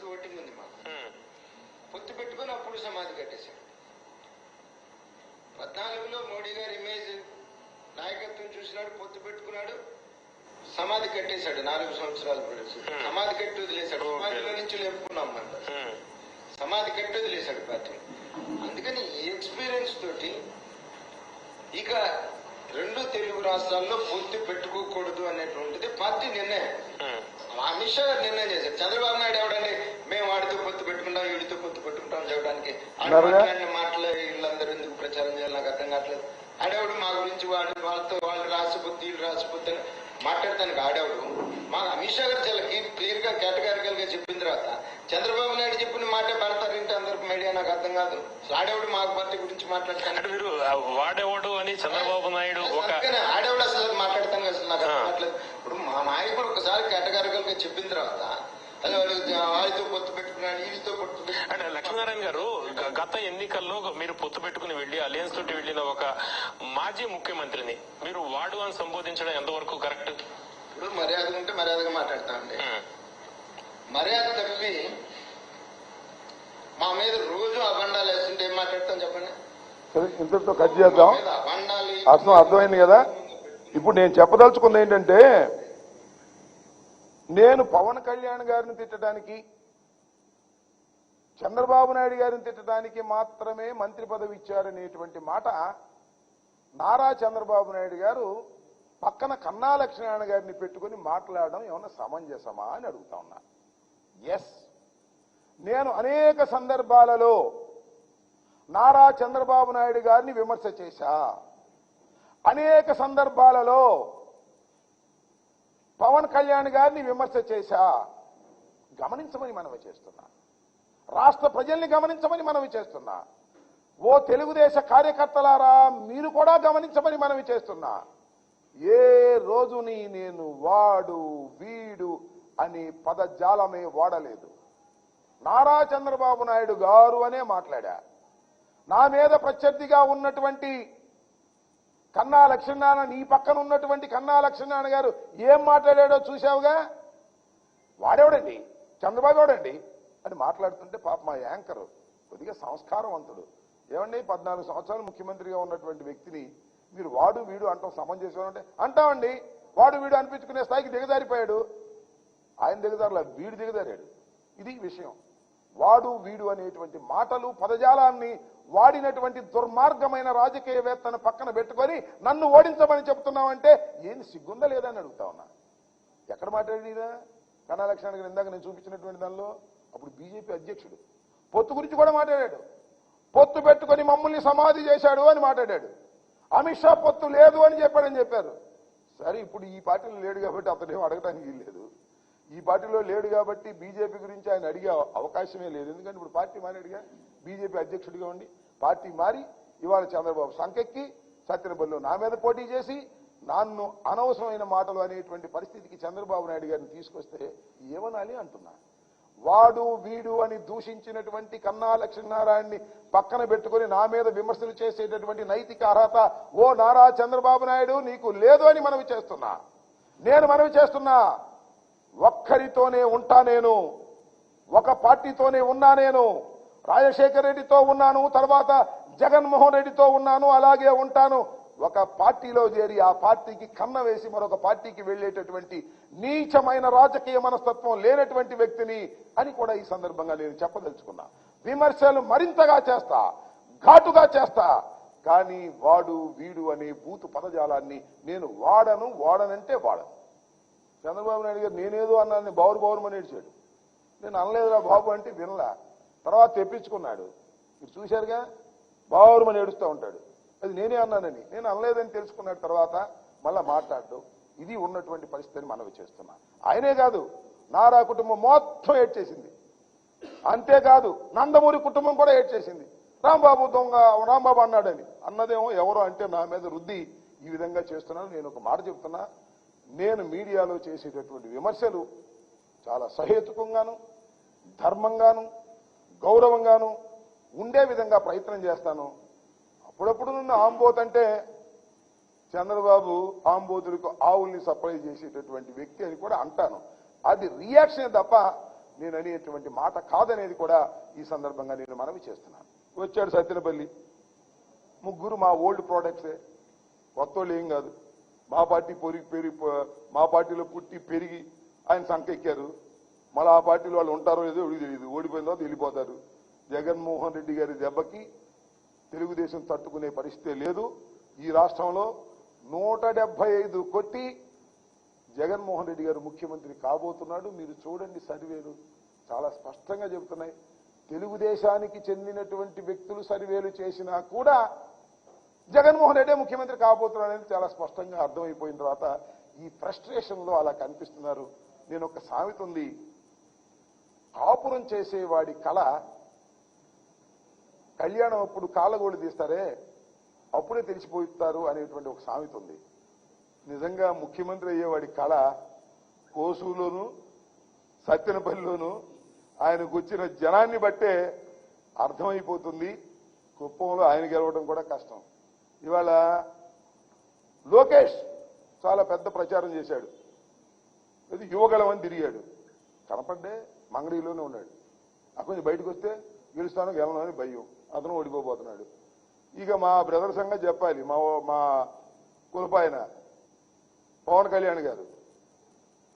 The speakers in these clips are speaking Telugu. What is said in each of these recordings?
మంది ఓటింగ్ ఉంది మాకు. పొత్తు పెట్టుకొని అప్పుడు సమాధి కట్టేశాడు పద్నాలుగులో మోడీ గారి ఇమేజ్ నాయకత్వం చూసినాడు పొత్తు పెట్టుకున్నాడు సమాధి కట్టేశాడు నాలుగు సంవత్సరాల. సమాధి కట్టి వదిలేశాడు. సమాధిలో నుంచి లేపుకున్నాం మనం. సమాధి కట్టి వదిలేశాడు పార్టీ అందుకని ఈ ఎక్స్పీరియన్స్ తోటి ఇక రెండు తెలుగు రాష్ట్రాల్లో పొత్తు పెట్టుకోకూడదు అనేటువంటిది పార్టీ నిర్ణయం. అమిత్ షా గారు నిర్ణయం చేశారు. చంద్రబాబు నాయుడు ఎవడండి మేము వాడితో పొత్తు పెట్టుకుంటాం వీడితో పొత్తు పెట్టుకుంటాం చెప్పడానికి? మాట్లాడిన మాటలు వీళ్ళందరూ ఎందుకు ప్రచారం చేయాలి? నాకు అర్థం కావట్లేదు. ఆడేవాడు మా గురించి వాడు వాళ్ళతో వాళ్ళు రాసిపోద్ది వీళ్ళు అని మాట్లాడతానికి ఆడేవాడు మా అమిత్ షా గారు చాలా క్లియర్గా కేటగారికల్గా చెప్పిన తర్వాత చంద్రబాబు నాయుడు చెప్పిన మాట పెడతారంటే అందరికి మీడియా నాకు అర్థం కాదు. ఆడేవాడు మా పార్టీ గురించి మాట్లాడతాను మీరు వాడేవాడు అని చంద్రబాబు నాయుడు ఆడేవాడు అసలు మాట్లాడతాను అసలు నాకు. కావట్లేదు. ఇప్పుడు మా నాయకుడు ఒకసారి కేటగారికల్గా చెప్పిన తర్వాత వాడితో పొత్తు పెట్టుకున్నాడు వీడితో పొత్తు లక్ష్మీనారాయణ గారు గత ఎన్నికల్లో మీరు పొత్తు పెట్టుకుని వెళ్ళి అలయన్స్ తోటి వెళ్ళిన ఒక మాజీ ముఖ్యమంత్రిని మీరు వాడు అని సంబోధించడం ఎంతవరకు కరెక్ట్ ఇప్పుడు మర్యాద ఉంటే మర్యాదగా మాట్లాడతామండి మర్యాద తప్పి మా మీద రోజు అబండాలు వేస్తుంటే ఏం మాట్లాడతాం చెప్పండి? ఇంతటితో కట్ చేద్దాం. అర్థం అర్థమైంది కదా? ఇప్పుడు నేను చెప్పదలుచుకుంది ఏంటంటే నేను పవన్ కళ్యాణ్ గారిని తిట్టడానికి చంద్రబాబు నాయుడు గారిని తిట్టడానికి మాత్రమే మంత్రి పదవి ఇచ్చారనేటువంటి మాట నారా చంద్రబాబు నాయుడు గారు పక్కన కన్నా లక్ష్మీనారాయణ గారిని పెట్టుకుని మాట్లాడడం ఏమన్నా సమంజసమా అని అడుగుతా ఉన్నా. ఎస్ నేను అనేక సందర్భాలలో నారా చంద్రబాబు నాయుడు గారిని విమర్శ చేశా. అనేక సందర్భాలలో పవన్ కళ్యాణ్ గారిని విమర్శ చేశా. గమనించమని మనవి చేస్తున్నాను రాష్ట్ర ప్రజల్ని గమనించమని మనవి చేస్తున్నా. ఓ తెలుగుదేశ కార్యకర్తలారా మీరు కూడా గమనించమని మనవి చేస్తున్నా. ఏ రోజుని నేను వాడు వీడు అని పదజాలమే వాడలేదు. నారా చంద్రబాబు నాయుడు గారు అనే మాట్లాడా. నా మీద ప్రత్యర్థిగా ఉన్నటువంటి కన్నా లక్ష్మీనారాయణ నీ పక్కన ఉన్నటువంటి కన్నా లక్ష్మీనారాయణ గారు ఏం మాట్లాడాడో చూశావుగా? వాడేవాడండి? చంద్రబాబు ఎవడండి? అని మాట్లాడుతుంటే పాప మా యాంకర్ కొద్దిగా సంస్కారవంతుడు. ఏమండి పద్నాలుగు సంవత్సరాలు ముఖ్యమంత్రిగా ఉన్నటువంటి వ్యక్తిని మీరు వాడు వీడు అంటాం సమంజసం అంటే అంటామండి వాడు వీడు అనిపించుకునే స్థాయికి దిగజారిపోయాడు. ఆయన దిగజారులా వీడు దిగజారాడు. ఇది విషయం. వాడు వీడు అనేటువంటి మాటలు పదజాలాన్ని వాడినటువంటి దుర్మార్గమైన రాజకీయవేత్తను పక్కన పెట్టుకొని నన్ను ఓడించమని చెప్తున్నామంటే ఏం సిగ్గుందా లేదా అని అడుగుతా ఉన్నా. ఎక్కడ మాట్లాడినా కన్నా లక్ష్మణ్ గారు ఇందాక నేను చూపించినటువంటి దానిలో అప్పుడు బీజేపీ అధ్యక్షుడు. పొత్తు గురించి కూడా మాట్లాడాడు. పొత్తు పెట్టుకొని మమ్మల్ని సమాధి చేశాడు అని మాట్లాడాడు. అమిత్ షా పొత్తు లేదు అని చెప్పాడని చెప్పారు. సరే ఇప్పుడు ఈ పార్టీలో లేడు కాబట్టి అతను అడగడానికి లేదు. ఈ పార్టీలో లేడు కాబట్టి బీజేపీ గురించి ఆయన అడిగే అవకాశమే లేదు. ఎందుకంటే ఇప్పుడు పార్టీ మారాడుగా. బీజేపీ అధ్యక్షుడిగా ఉండి పార్టీ మారి ఇవాళ చంద్రబాబు సంకెక్కి సత్యనబల్లో నా మీద పోటీ చేసి నన్ను అనవసరమైన మాటలు అనేటువంటి పరిస్థితికి చంద్రబాబు నాయుడు గారిని తీసుకొస్తే ఏమనాలి అంటున్నాను వాడు వీడు అని దూషించినటువంటి కన్నా లక్ష్మీనారాయణని పక్కన పెట్టుకొని నా మీద విమర్శలు చేసేటటువంటి నైతిక అర్హత ఓ నారా చంద్రబాబు నాయుడు నీకు లేదు అని మనవి చేస్తున్నా. నేను మనవి చేస్తున్నా. ఒక్కరితోనే ఉంటా నేను. ఒక పార్టీతోనే ఉన్నా నేను. రాజశేఖర రెడ్డితో ఉన్నాను. తర్వాత జగన్మోహన్ రెడ్డితో ఉన్నాను. అలాగే ఉంటాను. ఒక పార్టీలో చేరి ఆ పార్టీకి కన్న వేసి మరొక పార్టీకి వెళ్ళేటటువంటి నీచమైన రాజకీయ మనస్తత్వం లేనటువంటి వ్యక్తిని అని కూడా ఈ సందర్భంగా నేను చెప్పదలుచుకున్నా. విమర్శలు మరింతగా చేస్తా ఘాటుగా చేస్తా. కానీ వాడు వీడు అనే బూతు పదజాలాన్ని నేను వాడను వాడనంటే వాడను. చంద్రబాబు నాయుడు గారు నేనేదో అన్నాను బౌరు బావురమని ఏడ్చాడు నేను అనలేదురా బాబు అంటే వినలా. తర్వాత తెప్పించుకున్నాడు. మీరు చూశారుగా? బౌరుమని ఏడుస్తూ ఉంటాడు. అది నేనే అన్నానని. నేను అనలేదని తెలుసుకున్న తర్వాత మళ్ళా మాట్లాడు. ఇది ఉన్నటువంటి పరిస్థితిని మనవి చేస్తున్నా. ఆయనే కాదు నారా కుటుంబం మొత్తం ఏడ్చేసింది. అంతేకాదు నందమూరి కుటుంబం కూడా ఏడ్చేసింది. రాంబాబు దొంగ రాంబాబు అన్నాడని. అన్నదేమో ఎవరో అంటే నా మీద రుద్ది ఈ విధంగా చేస్తున్నాను నేను ఒక మాట చెప్తున్నా. నేను మీడియాలో చేసేటటువంటి విమర్శలు చాలా సహేతుకంగాను ధర్మంగాను గౌరవంగాను ఉండే విధంగా ప్రయత్నం చేస్తాను. అప్పుడప్పుడు నుండి ఆంబోత్ అంటే చంద్రబాబు ఆంబోతులకు ఆవుల్ని సప్లై చేసేటటువంటి వ్యక్తి అని కూడా అంటాను. అది రియాక్షన్ తప్ప నేను అనేటువంటి మాట కాదనేది కూడా ఈ సందర్భంగా నేను మనవి చేస్తున్నాను. వచ్చాడు సత్యనపల్లి. ముగ్గురు మా ఓల్డ్ ప్రోడక్ట్సే. కొత్తోళ్ళు ఏం కాదు. మా పార్టీ పొరిగి పెరిగి మా పార్టీలో పుట్టి పెరిగి ఆయన సంఖ ఎక్కారు మళ్ళీ ఆ పార్టీలో వాళ్ళు ఉంటారో లేదో తెలియదు. ఓడిపోయిన తర్వాత వెళ్ళిపోతారు. జగన్మోహన్ రెడ్డి గారి దెబ్బకి తెలుగుదేశం తట్టుకునే పరిస్థితే లేదు. ఈ రాష్ట్రంలో నూట డెబ్బై ఐదు కొట్టి జగన్మోహన్ రెడ్డి గారు ముఖ్యమంత్రి కాబోతున్నాడు. మీరు చూడండి సర్వేలు. చాలా స్పష్టంగా చెబుతున్నాయి. తెలుగుదేశానికి చెందినటువంటి వ్యక్తులు సర్వేలు చేసినా కూడా జగన్మోహన్ రెడ్డి ముఖ్యమంత్రి కాబోతున్నాడని చాలా స్పష్టంగా అర్థమైపోయిన తర్వాత ఈ ఫ్రస్ట్రేషన్లో అలా కనిపిస్తున్నారు. నేను ఒక సామెత ఉంది. కాపురం చేసేవాడి కళ కళ్యాణం అప్పుడు కాళ్ళగోళ్ళు తీస్తారే? అప్పుడే తెలిసిపోతారు అనేటువంటి ఒక సామెత ఉంది. నిజంగా ముఖ్యమంత్రి అయ్యేవాడి కళ కోసులోను సత్యనపల్లిలోను ఆయనకు వచ్చిన జనాన్ని బట్టే అర్థమైపోతుంది. కుప్పంలో ఆయన గెలవడం కూడా కష్టం. ఇవాళ లోకేష్ చాలా పెద్ద ప్రచారం చేశాడు. ఇది యువగలమని తిరిగాడు. కనపడ్డే మంగళీలోనే ఉన్నాడు. అక్కడి కొంచెం బయటకు వస్తే గెలుస్తాను గెలవను అని భయం. అతను ఓడిపోబోతున్నాడు. ఇక మా బ్రదర్ సంగతి చెప్పాలి మా మా కులపాయన పవన్ కళ్యాణ్ గారు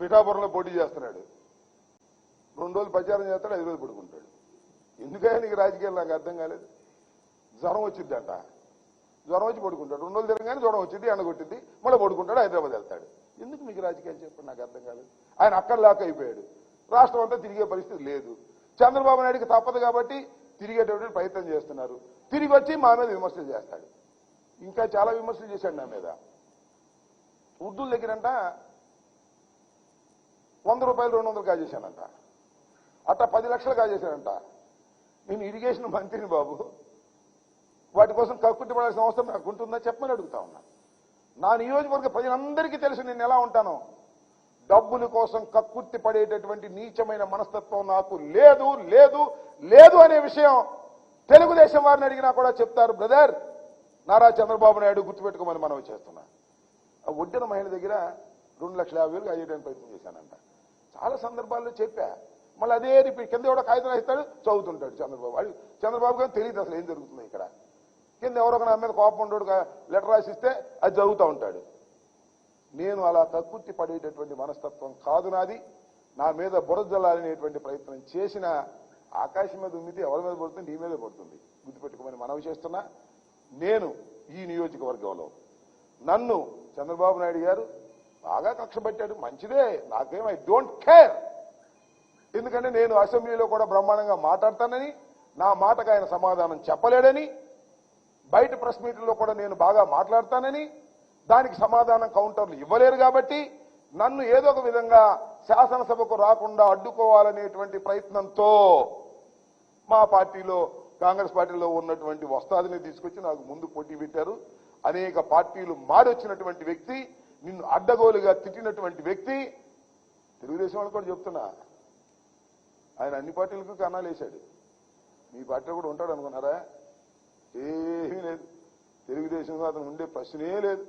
పిఠాపురంలో పోటీ చేస్తున్నాడు. రెండు రోజులు ప్రచారం చేస్తాడు ఐదు రోజులు పడుకుంటాడు. ఎందుకైనా నీకు రాజకీయాలు నాకు అర్థం కాలేదు? జ్వరం వచ్చిందంట. జ్వరం వచ్చి పడుకుంటాడు. రెండు రోజులు తిరగానే జ్వరం వచ్చింది ఎండ కొట్టింది మళ్ళీ పడుకుంటాడు హైదరాబాద్ వెళ్తాడు. ఎందుకు మీకు రాజకీయాలు చెప్పండి నాకు అర్థం కాలేదు? ఆయన అక్కడ లాక్ అయిపోయాడు. రాష్ట్రం అంతా తిరిగే పరిస్థితి లేదు. చంద్రబాబు నాయుడికి తప్పదు కాబట్టి తిరిగేటటువంటి ప్రయత్నం చేస్తున్నారు. తిరిగి వచ్చి మా మీద విమర్శలు చేస్తాడు. ఇంకా చాలా విమర్శలు చేశాడు నా మీద. ఉర్దూల దగ్గరంట వంద రూపాయలు రెండు వందలు కాజేశానంట అట్ట పది లక్షలు కాజేశానంట నేను ఇరిగేషన్ మంత్రిని బాబు. వాటి కోసం కక్కుట్టి పడాల్సిన అవసరం నాకు ఉంటుందా చెప్పమని అడుగుతా ఉన్నా. నా నియోజకవర్గ ప్రజలందరికీ తెలుసు నేను ఎలా ఉంటాను. డబ్బుల కోసం కక్కుర్తి పడేటటువంటి నీచమైన మనస్తత్వం నాకు లేదు లేదు. లేదు అనే విషయం తెలుగుదేశం వారిని అడిగినా కూడా చెప్తారు బ్రదర్ నారా చంద్రబాబు నాయుడు గుర్తుపెట్టుకోమని మనం చేస్తున్నా. ఆ ఒడ్డిన మహిళ దగ్గర రెండు లక్షల యాభై వేలు అయ్యేయడానికి ప్రయత్నం చేశానంట. చాలా సందర్భాల్లో చెప్పా. మళ్ళీ అదే రిపీట్ కింద ఎవడో కాగితం రాస్తాడు చదువుతుంటాడు చంద్రబాబు. వాడు చంద్రబాబు గారు తెలియదు అసలు ఏం జరుగుతుంది ఇక్కడ. కింద ఎవరో ఒక నా మీద కోపం ఉండడు లెటర్ రాసిస్తే అది చదువుతూ ఉంటాడు. నేను అలా కక్కుర్తి పడేటటువంటి మనస్తత్వం కాదు నాది. నా మీద బురద జల్లాలనేటువంటి ప్రయత్నం చేసిన ఆకాశం మీద ఉమ్మితే ఎవరి మీద పడుతుంది నీ మీద పడుతుంది. గుర్తుపెట్టుకోమని మనవి చేస్తున్నా నేను ఈ నియోజకవర్గంలో. నన్ను చంద్రబాబు నాయుడు గారు బాగా కక్ష పెట్టాడు మంచిదే నాకేం ఐ డోంట్ కేర్. ఎందుకంటే నేను అసెంబ్లీలో కూడా బ్రహ్మాండంగా మాట్లాడతానని నా మాటకు ఆయన సమాధానం చెప్పలేడని బయట ప్రెస్ మీట్లో కూడా నేను బాగా మాట్లాడతానని దానికి సమాధానం కౌంటర్లు ఇవ్వలేరు కాబట్టి నన్ను ఏదో ఒక విధంగా శాసనసభకు రాకుండా అడ్డుకోవాలనేటువంటి ప్రయత్నంతో మా పార్టీలో కాంగ్రెస్ పార్టీలో ఉన్నటువంటి వస్తాదిని తీసుకొచ్చి నాకు ముందు పోటీ పెట్టారు. అనేక పార్టీలు మారొచ్చినటువంటి వ్యక్తి నిన్ను అడ్డగోలుగా తిట్టినటువంటి వ్యక్తి. తెలుగుదేశం వాళ్ళు కూడా చెప్తున్నా ఆయన అన్ని పార్టీలకు కన్నాలేశాడు మీ పార్టీలో కూడా ఉంటాడు అనుకున్నారా? ఏమీ లేదు. తెలుగుదేశంలో అతను ఉండే ప్రశ్నే లేదు.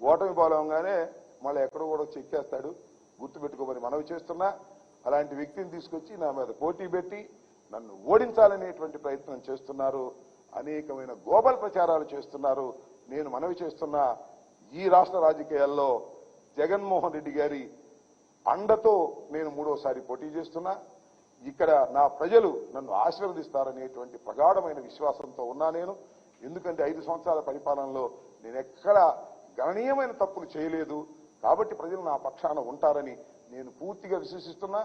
ఓటమి పాలవగానే మళ్ళీ ఎక్కడో కూడా చెక్కేస్తాడు గుర్తుపెట్టుకోమని మనవి చేస్తున్నా. అలాంటి వ్యక్తిని తీసుకొచ్చి నా మీద పోటీ పెట్టి నన్ను ఓడించాలనేటువంటి ప్రయత్నం చేస్తున్నారు అనేకమైన గోబల్ ప్రచారాలు చేస్తున్నారు. నేను మనవి చేస్తున్నా ఈ రాష్ట్ర రాజకీయాల్లో జగన్మోహన్ రెడ్డి గారి అండతో నేను మూడోసారి పోటీ చేస్తున్నా. ఇక్కడ నా ప్రజలు నన్ను ఆశీర్వదిస్తారనేటువంటి ప్రగాఢమైన విశ్వాసంతో ఉన్నా నేను. ఎందుకంటే ఐదు సంవత్సరాల పరిపాలనలో నేను ఎక్కడ గణనీయమైన తప్పులు చేయలేదు. కాబట్టి ప్రజలు నా పక్షాన ఉంటారని నేను పూర్తిగా విశ్వసిస్తున్నా.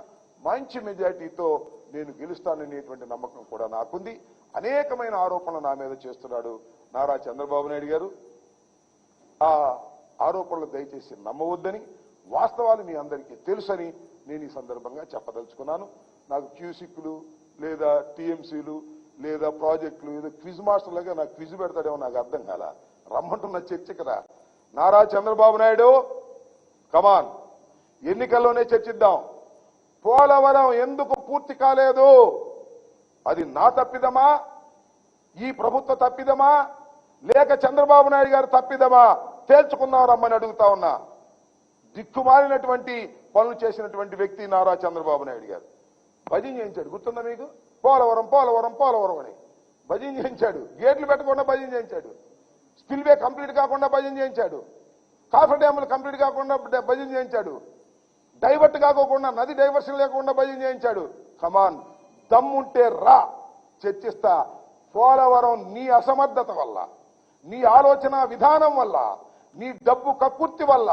మంచి మెజార్టీతో నేను గెలుస్తాననేటువంటి నమ్మకం కూడా నాకుంది. అనేకమైన ఆరోపణలు నా మీద చేస్తున్నాడు నారా చంద్రబాబు నాయుడు గారు. ఆ ఆరోపణలు దయచేసి నమ్మవద్దని వాస్తవాలు మీ అందరికీ తెలుసని నేను ఈ సందర్భంగా చెప్పదలుచుకున్నాను. నాకు క్యూసిక్లు లేదా టీఎంసీలు లేదా ప్రాజెక్టులు ఏదో క్విజ్ మాస్టర్లుగా నాకు క్విజ్ పెడతాడేమో నాకు అర్థం కాల. రమ్మంటున్న చర్చ కదా. నారా చంద్రబాబు నాయుడు కమాన్ ఎన్నికల్లోనే చర్చిద్దాం. పోలవరం ఎందుకు పూర్తి కాలేదు? అది నా తప్పిదమా? ఈ ప్రభుత్వ తప్పిదమా? లేక చంద్రబాబు నాయుడు గారు తప్పిదమా? తేల్చుకుందాం రమ్మని అడుగుతా ఉన్నా. దిక్కుమాలినటువంటి పనులు చేసినటువంటి వ్యక్తి నారా చంద్రబాబు నాయుడు గారు. భజన చేయించాడు. గుర్తుందా మీకు? పోలవరం పోలవరం పోలవరం అని. భజన చేయించాడు. గేట్లు పెట్టకుండా భజన చేయించాడు. స్పిల్వే కంప్లీట్ కాకుండా భజన చేయించాడు. కాఫర్ డ్యాములు కంప్లీట్ కాకుండా భజన చేయించాడు. డైవర్ట్ కాకోకుండా నది డైవర్షన్ లేకుండా భయం చేయించాడు. కమాన్ దమ్ముంటే రా చర్చిస్తా. పోలవరం నీ అసమర్థత వల్ల నీ ఆలోచన విధానం వల్ల నీ డబ్బు కక్కుర్తి వల్ల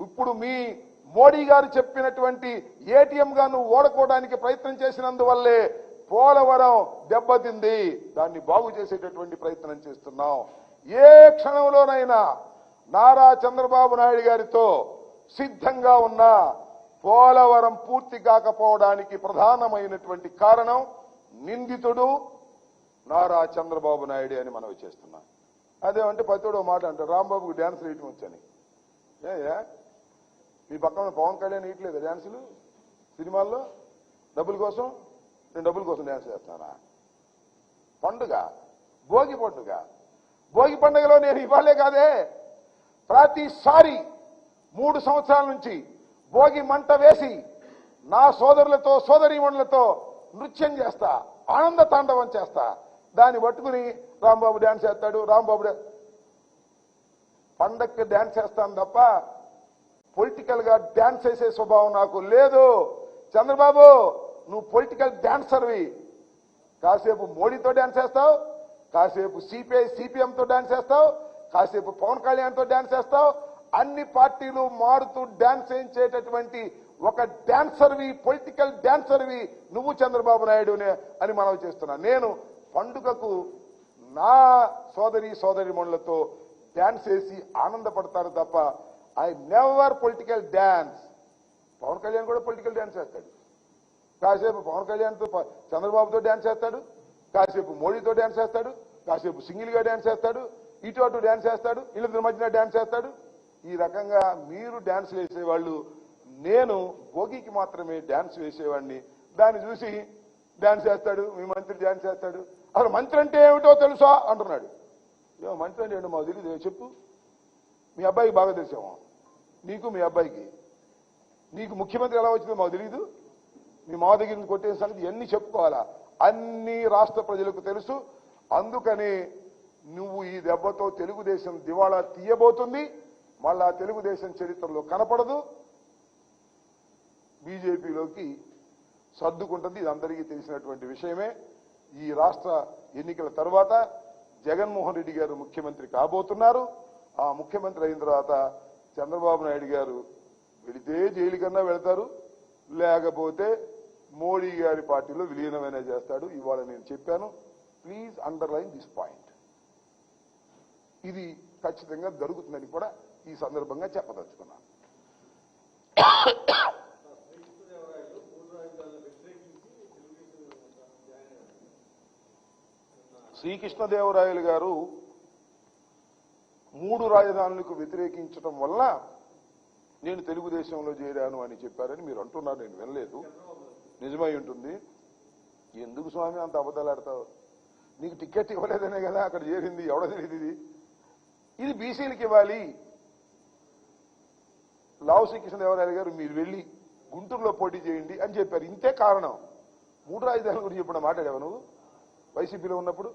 ఇప్పుడు మీ మోడీ గారు చెప్పినటువంటి ఏటీఎంగా నువ్వు ఓడకోవడానికి ప్రయత్నం చేసినందువల్లే పోలవరం దెబ్బతింది. దాన్ని బాగు చేసేటటువంటి ప్రయత్నం చేస్తున్నాం. ఏ క్షణంలోనైనా నారా చంద్రబాబు నాయుడు గారితో సిద్ధంగా ఉన్న పోలవరం పూర్తి కాకపోవడానికి ప్రధానమైనటువంటి కారణం నిందితుడు నారా చంద్రబాబు నాయుడు అని మనవి చేస్తున్నాం. అదేమంటే పతివాడు మాట అంటారు రాంబాబుకి డ్యాన్స్ వేయటం వచ్చని. ఏ మీ పక్కన పవన్ కళ్యాణ్ వేయట్లేదు డ్యాన్సులు? సినిమాల్లో? డబ్బుల కోసం? నేను డబ్బుల కోసం డ్యాన్స్ చేస్తానా పండుగ? భోగి పండుగ? భోగి పండుగలో నేను ఇవ్వాలే కాదే. ప్రతిసారి మూడు సంవత్సరాల నుంచి భోగి మంట వేసి నా సోదరులతో సోదరీమణులతో నృత్యం చేస్తా ఆనంద తాండవం చేస్తా. దాన్ని పట్టుకుని రాంబాబు డ్యాన్స్ చేస్తాడు రాంబాబు పండక్కి డ్యాన్స్ చేస్తాను తప్ప పొలిటికల్గా డ్యాన్స్ చేసే స్వభావం నాకు లేదు. చంద్రబాబు నువ్వు పొలిటికల్ డాన్సర్వి కాసేపు మోడీతో డాన్స్ చేస్తావు కాసేపు సిపిఐ సిపిఎంతో డాన్స్ చేస్తావు కాసేపు పవన్ కళ్యాణ్తో డాన్స్ చేస్తావు అన్ని పార్టీలు మారుతూ డాన్స్ చేసేటటువంటి ఒక డాన్సర్వి పొలిటికల్ డాన్సర్వి నువ్వు చంద్రబాబు నాయుడునే అని మనం చేస్తున్నా. నేను పండుగకు నా సోదరి సోదరి మనులతో డాన్స్ వేసి ఆనందపడతాను తప్ప I never political dance. Pawan Kalyan కూడా పొలిటికల్ డాన్స్ చేస్తాడు. కాసేపు పవన్ కళ్యాణ్తో చంద్రబాబుతో డ్యాన్స్ చేస్తాడు. కాసేపు మోడీతో డ్యాన్స్ చేస్తాడు. కాసేపు సింగిల్గా డ్యాన్స్ చేస్తాడు. ఇటు అటు డ్యాన్స్ చేస్తాడు. వీళ్ళిద్దరి మధ్యన డ్యాన్స్ చేస్తాడు. ఈ రకంగా మీరు డ్యాన్స్ వేసేవాళ్ళు నేను భోగికి మాత్రమే డ్యాన్స్ వేసేవాడిని. దాన్ని చూసి డ్యాన్స్ చేస్తాడు మీ మంత్రి డ్యాన్స్ చేస్తాడు అసలు మంత్రి అంటే ఏమిటో తెలుసా? అంటున్నాడు. ఏమో మంత్రి అంటే ఏంటో మాకు తెలియదు చెప్పు. మీ అబ్బాయికి బాగా తెలిసాము నీకు మీ అబ్బాయికి. నీకు ముఖ్యమంత్రి ఎలా వచ్చిందో మాకు తెలియదు మీ మా దగ్గర నుంచి కొట్టే సంగతి ఎన్ని చెప్పుకోవాలా? అన్ని రాష్ట్ర ప్రజలకు తెలుసు. అందుకని నువ్వు ఈ దెబ్బతో తెలుగుదేశం దివాళా తీయబోతుంది. మళ్ళా తెలుగుదేశం చరిత్రలో కనపడదు. బీజేపీలోకి సర్దుకుంటుంది. ఇది అందరికీ తెలిసినటువంటి విషయమే. ఈ రాష్ట్ర ఎన్నికల తర్వాత జగన్మోహన్ రెడ్డి గారు ముఖ్యమంత్రి కాబోతున్నారు. ఆ ముఖ్యమంత్రి అయిన తర్వాత చంద్రబాబు నాయుడు గారు వెళితే జైలు కన్నా వెళతారు. లేకపోతే మోడీ గారి పార్టీలో విలీనమైన చేస్తాడు. ఇవాళ నేను చెప్పాను. Please underline this point. ఇది ఖచ్చితంగా జరుగుతుందని కూడా ఈ సందర్భంగా చెప్పదలుచుకున్నాను. శ్రీకృష్ణదేవరాయలు గారు మూడు రాజధానులకు వ్యతిరేకించడం వల్ల నేను తెలుగుదేశంలో చేరాను అని చెప్పారని మీరు అంటున్నారు నేను వినలేదు. నిజమై ఉంటుంది. ఎందుకు స్వామి అంత అబద్ధాలాడతావు? నీకు టికెట్ ఇవ్వలేదనే కదా అక్కడ చేరింది ఎవడ తెలియదు ఇది. ఇది బీసీలకు ఇవ్వాలి. లావు శ్రీకృష్ణదేవరాయలు గారు మీరు వెళ్ళి గుంటూరులో పోటీ చేయండి అని చెప్పారు. ఇంతే కారణం. మూడు రాజధానుల గురించి ఇప్పుడు మాట్లాడావు నువ్వు? వైసీపీలో ఉన్నప్పుడు.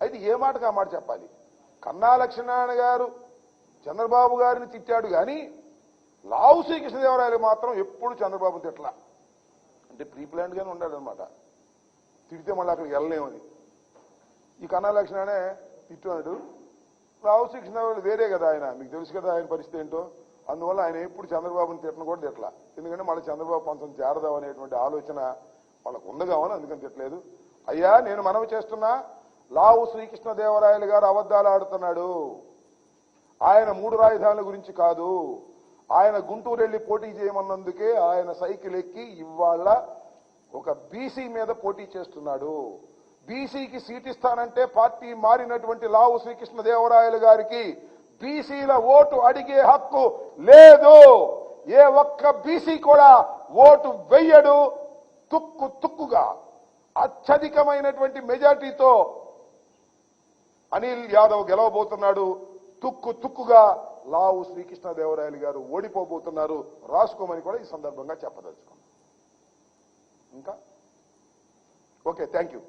అయితే ఏ మాటకు ఆ మాట చెప్పాలి? కన్నా లక్ష్మీనారాయణ గారు చంద్రబాబు గారిని తిట్టాడు కానీ లావు శ్రీకృష్ణదేవరాయలు మాత్రం ఎప్పుడు చంద్రబాబు తిట్టలా. అంటే ప్రీ ప్లాన్డ్ గానే ఉన్నాడనమాట తిడితే మళ్ళీ అక్కడికి వెళ్ళలేమని ఈ కన్నా లక్ష్మణే తిట్టున్నాడు రావు శ్రీకృష్ణదేవరాయలు వేరే కదా ఆయన. మీకు తెలుసు కదా ఆయన పరిస్థితి ఏంటో? అందువల్ల ఆయన ఎప్పుడు చంద్రబాబుని తిట్టను కూడా తిట్టలా. ఎందుకంటే మళ్ళీ చంద్రబాబు పంచం చేరదాం అనేటువంటి ఆలోచన వాళ్ళకు ఉంది కావని అందుకని తిట్టలేదు. అయ్యా నేను మనవి చేస్తున్నా లావు శ్రీకృష్ణదేవరాయలు గారు అబద్ధాలు ఆడుతున్నాడు. ఆయన మూడు రాజధానుల గురించి కాదు. ఆయన గుంటూరు వెళ్ళి పోటీ చేయమన్నందుకే ఆయన సైకిల్ ఎక్కి ఇవాళ ఒక బీసీ మీద పోటీ చేస్తున్నాడు. బీసీకి సీట్ ఇస్తానంటే పార్టీ మారినటువంటి లావు శ్రీకృష్ణదేవరాయలు గారికి బీసీల ఓటు అడిగే హక్కు లేదు. ఏ ఒక్క బీసీ కూడా ఓటు వెయ్యడు తుక్కు తుక్కుగా. అత్యధికమైనటువంటి మెజార్టీతో అనిల్ యాదవ్ గెలవబోతున్నాడు. తుక్కు తుక్కుగా లావు శ్రీకృష్ణదేవరాయలు గారు ఓడిపోబోతున్నారు. రాసుకోమని కూడా ఈ సందర్భంగా చెప్పదలుచుకున్నాం. ఇంకా? Okay thank you.